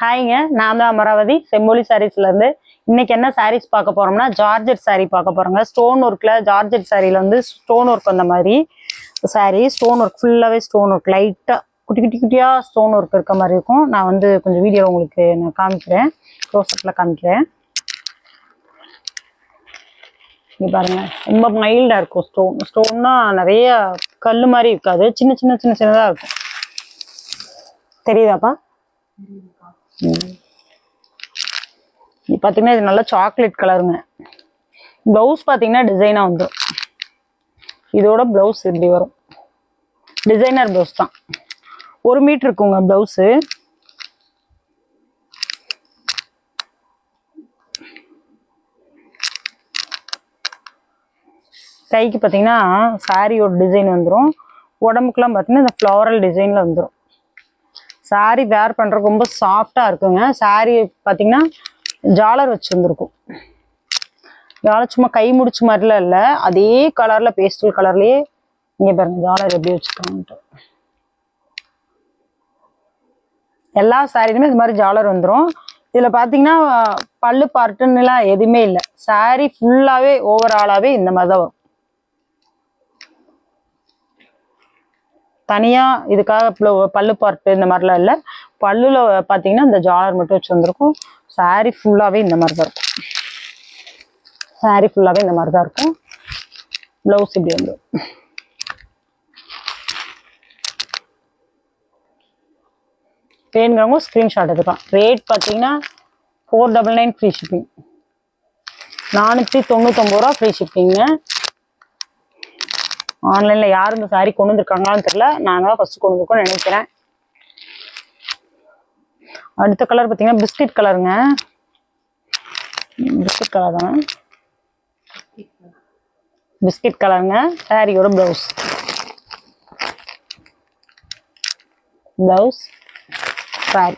ஹாய்ங்க நான் தான் அமராவதி. செம்மொழி சாரீஸ்ல இருந்து. இன்னைக்கு என்ன சாரீஸ் பார்க்க போறோம்னா ஜார்ஜெட் சாரீ பார்க்க போறோங்க. ஸ்டோன் ஒர்க்ல ஜார்ஜெட் சாரியில வந்து ஸ்டோன் ஒர்க் அந்த மாதிரி சாரீ ஸ்டோன் ஒர்க் ஃபுல்லாவே ஸ்டோன் ஒர்க் லைட்டா குட்டி குட்டி குட்டியா ஸ்டோன் ஒர்க் இருக்க மாதிரி இருக்கும். நான் வந்து கொஞ்சம் வீடியோ உங்களுக்கு நான் காமிக்கிறேன். க்ளோஸ்அப்ல காமிக்கிறேன். இங்க பாருங்க. ரொம்ப மைல்டா இருக்கும் ஸ்டோன் ஸ்டோன்னா நிறைய கல் மாதிரி இருக்காது. சின்ன சின்ன சின்ன சின்னதா இருக்கும். தெரியுதாப்பா? இது பார்த்தீங்கன்னா இது நல்லா சாக்லேட் கலருங்க ப்ளவுஸ் பார்த்தீங்கன்னா டிசைனாக வந்துடும் இதோட ப்ளவுஸ் இப்படி வரும். டிசைனர் ப்ளவுஸ் தான். ஒரு மீட்ரு இருக்குங்க ப்ளவுஸு கைக்கு பார்த்தீங்கன்னா சாரியோட டிசைன் வந்துடும் உடம்புக்குலாம் பார்த்தீங்கன்னா இந்த ஃப்ளவரல் டிசைனில் வந்துடும் சாரி வேர் பண்ணுறதுக்கு ரொம்ப சாஃப்டாக இருக்குங்க. சாரி பார்த்தீங்கன்னா ஜாலர் வச்சுருந்துருக்கும். ஜாலர் சும்மா கை முடிச்ச மாதிரிலாம் இல்லை. அதே கலரில் பேஸ்டல் கலர்லேயே இங்கே பாருங்க ஜாலர் எப்படி வச்சுருக்காங்கன்ட்டு. எல்லா சாரிலுமே இது மாதிரி ஜாலர் வந்துடும் இதில் பார்த்தீங்கன்னா பல்லு பார்ட்டுன்னுலாம் எதுவுமே இல்லை. சாரி ஃபுல்லாகவே ஓவராலாகவே இந்த மாதிரி தான் வரும். தனியாக இதுக்காக ப்ளவு- பல்லு பார்ட்டு இந்த மாதிரிலாம் இல்லை. பல்லுல பார்த்தீங்கன்னா இந்த ஜாலர் மட்டும் வச்சு வந்திருக்கும். சாரி ஃபுல்லாகவே இந்த மாதிரி தான் இருக்கும். சாரி ஃபுல்லாகவே இந்த மாதிரி தான் இருக்கும். ப்ளவுஸ் இப்படி வந்துடும் வேணுங்கிறவங்க ஸ்க்ரீன்ஷாட் எடுக்கலாம். ரேட் பார்த்தீங்கன்னா four double nine free shipping நானூற்றி தொண்ணூத்தொம்பது ரூபா ஃப்ரீ ஷிப்பிங்க ஆன்லைன்ல யார் இந்த சாரி கொண்டு வந்திருக்காங்களான்னு தெரியல. நாங்க தான் ஃபர்ஸ்ட் கொண்டு வந்திருக்கோம்னு நினைக்கிறேன். அடுத்த கலர் பார்த்தீங்கன்னா பிஸ்கட் கலருங்க பிஸ்கட் கலர் தான்? பிஸ்கட் கலருங்க சாரியோட ப்ளவுஸ் ப்ளவுஸ் சாரி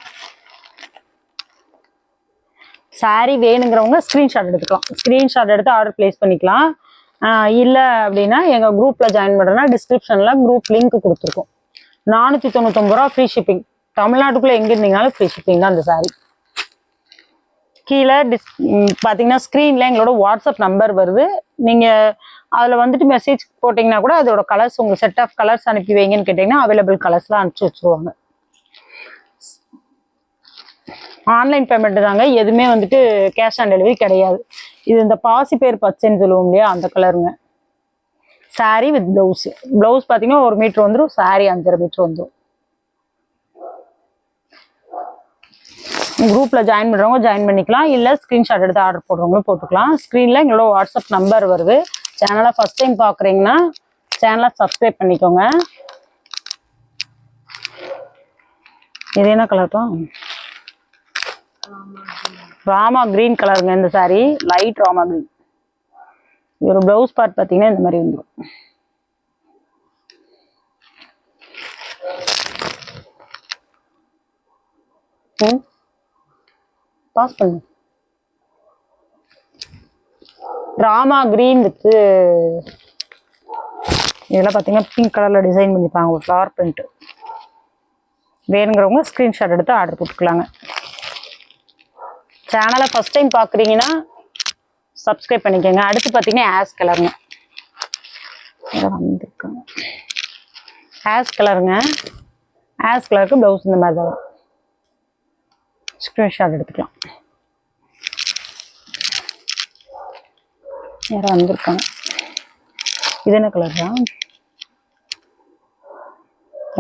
சாரி வேணுங்கிறவங்க ஸ்க்ரீன்ஷாட் எடுத்துக்கலாம். ஸ்க்ரீன்ஷாட் எடுத்து ஆர்டர் ப்ளேஸ் பண்ணிக்கலாம். இல்லை அப்படின்னா எங்கள் குரூப்பில் ஜாயின் பண்ணுறேன்னா டிஸ்கிரிப்ஷனில் குரூப் லிங்க் கொடுத்துருக்கோம். நானூற்றி தொண்ணூத்தொம்பது ரூபா ஃப்ரீ ஷிப்பிங் தமிழ்நாட்டுக்குள்ளே எங்கே இருந்தீங்கனாலும் ஃப்ரீ ஷிப்பிங் தான் அந்த சாரி கீழே டிஸ் பார்த்தீங்கன்னா ஸ்க்ரீனில் எங்களோட வாட்ஸ்அப் நம்பர் வருது. நீங்கள் அதில் வந்துட்டு மெசேஜ் போட்டிங்கன்னா கூட அதோட கலர்ஸ் உங்களுக்கு செட் ஆஃப் கலர்ஸ் அனுப்பி வைங்கன்னு கேட்டிங்கன்னா அவைலபிள் கலர்ஸ்லாம் அனுப்பிச்சி வச்சுருவாங்க. ஆன்லைன் பேமெண்ட் தாங்க. எதுவுமே வந்துட்டு கேஷ் ஆன் டெலிவரி கிடையாது. இது இந்த பாசி பேர் பச்சைன்னு சொல்லுவோம் இல்லையா அந்த கலருங்க saree வித் பிளவுஸ் பிளவுஸ் பார்த்தீங்கன்னா ஒரு மீட்ரு வந்துடும் saree அஞ்சரை மீட்ரு வந்துடும் குரூப்பில் ஜாயின் பண்ணுறவங்க ஜாயின் பண்ணிக்கலாம். இல்லை ஸ்க்ரீன்ஷாட் எடுத்து ஆர்டர் போடுறவங்களும் போட்டுக்கலாம். ஸ்க்ரீனில் எங்களோட வாட்ஸ்அப் நம்பர் வருது. சேனலை ஃபஸ்ட் டைம் பார்க்குறீங்கன்னா சேனலை சப்ஸ்கிரைப் பண்ணிக்கோங்க. இது என்ன கலர்ப்பா ராமா கிரீன் கலருங்க இந்த சாரீ லைட் ராமா கிரீன் ஒரு ப்ளவுஸ் பார்ட் பார்த்தீங்கன்னா இந்த மாதிரி வந்துடும் ம் பாஸ் பண்ணு. ராமா கிரீன் வித்து இதெல்லாம் பார்த்தீங்கன்னா பிங்க் கலரில் டிசைன் பண்ணிப்பாங்க ஒரு ஃப்ளவர் பிரிண்ட்டு வேணுங்கிறவங்க ஸ்க்ரீன்ஷாட் எடுத்து ஆர்டர் போட்டுக்கலாங்க. சேனலை ஃபஸ்ட் டைம் பார்க்குறீங்கன்னா சப்ஸ்கிரைப் பண்ணிக்கோங்க. அடுத்து பார்த்தீங்கன்னா ஆஸ் கலருங்க வந்திருக்காங்க ஆஸ் கலருங்க ஆஸ் கலருக்கு ப்ளவுஸ் இந்த மாதிரி தான். வரும் ஸ்க்ரீன்ஷாட் எடுத்துக்கலாம். யாரும் வந்திருக்காங்க இது என்ன கலர் தான்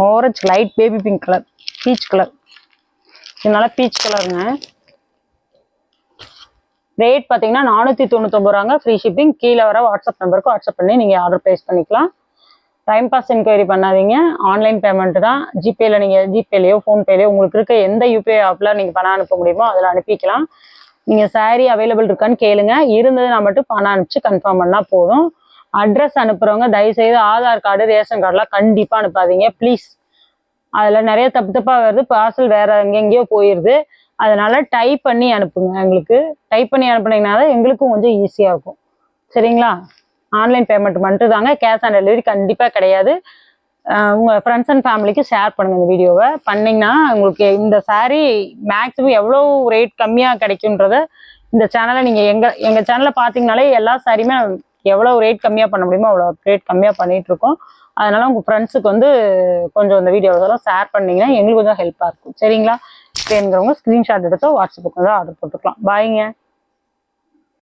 orange light baby pink colour peach colour இதனால பீச் கலருங்க ரேட் பார்த்தீங்கன்னா நானூற்றி தொண்ணூத்தொம்பது ரூபாங்க. ஃப்ரீ ஷிப்பிங் கீழே வர வாட்ஸ்அப் நம்பருக்கு வாட்ஸ்அப் பண்ணி நீங்கள் ஆர்டர் ப்ளேஸ் பண்ணிக்கலாம். டைம் பாஸ் என்கொயரி பண்ணாதீங்க. ஆன்லைன் பேமெண்ட் தான். ஜிபேல நீங்கள் ஜிபேலையோ ஃபோன்பேலையோ உங்களுக்கு இருக்க எந்த யூபிஐ ஆப்பில் நீங்கள் பணம் அனுப்ப முடியுமோ அதில் அனுப்பிக்கலாம். நீங்கள் சாரீ அவைலபிள் இருக்கான்னு கேளுங்க. இருந்ததுன்னா மட்டும் பணம் அனுப்பிச்சு கன்ஃபார்ம் பண்ணால் போதும். அட்ரஸ் அனுப்புகிறவங்க தயவுசெய்து ஆதார் கார்டு ரேஷன் கார்டுலாம் கண்டிப்பாக அனுப்பாதீங்க. ப்ளீஸ் அதில் நிறைய தப்பு தப்பாக வருது. பார்சல் வேறு எங்கெங்கேயோ போயிடுது அதனால டைப் பண்ணி அனுப்புங்க. எங்களுக்கு டைப் பண்ணி அனுப்புனீங்கன்னா தான் எங்களுக்கும் கொஞ்சம் ஈஸியாக இருக்கும். சரிங்களா? ஆன்லைன் பேமெண்ட் மட்டும் தாங்க கேஷ் ஆன் டெலிவரி கண்டிப்பாக கிடையாது உங்கள் ஃப்ரெண்ட்ஸ் அண்ட் ஃபேமிலிக்கு ஷேர் பண்ணுங்கள் இந்த வீடியோவை பண்ணிங்கன்னா உங்களுக்கு இந்த சாரீ மேக்ஸிமம் எவ்வளோ ரேட் கம்மியாக கிடைக்குன்றத இந்த சேனலை நீங்கள் எங்கள் எங்கள் சேனலில் பார்த்தீங்கனாலே எல்லா சாரியுமே எவ்வளோ ரேட் கம்மியாக பண்ண முடியுமோ அவ்வளோ ரேட் கம்மியாக பண்ணிகிட்ருக்கோம் அதனால் உங்கள் ஃப்ரெண்ட்ஸுக்கு வந்து கொஞ்சம் இந்த வீடியோவெல்லாம் ஷேர் பண்ணிங்கன்னா எங்களுக்கு கொஞ்சம் ஹெல்ப்பாக இருக்கும். சரிங்களா? வேணுங்கிறவங்க ஸ்கிரீன்ஷாட் எடுத்து வாட்ஸ்அப்புக்கு வந்து ஆர்டர் போட்டுக்கலாம். பாய்ங்க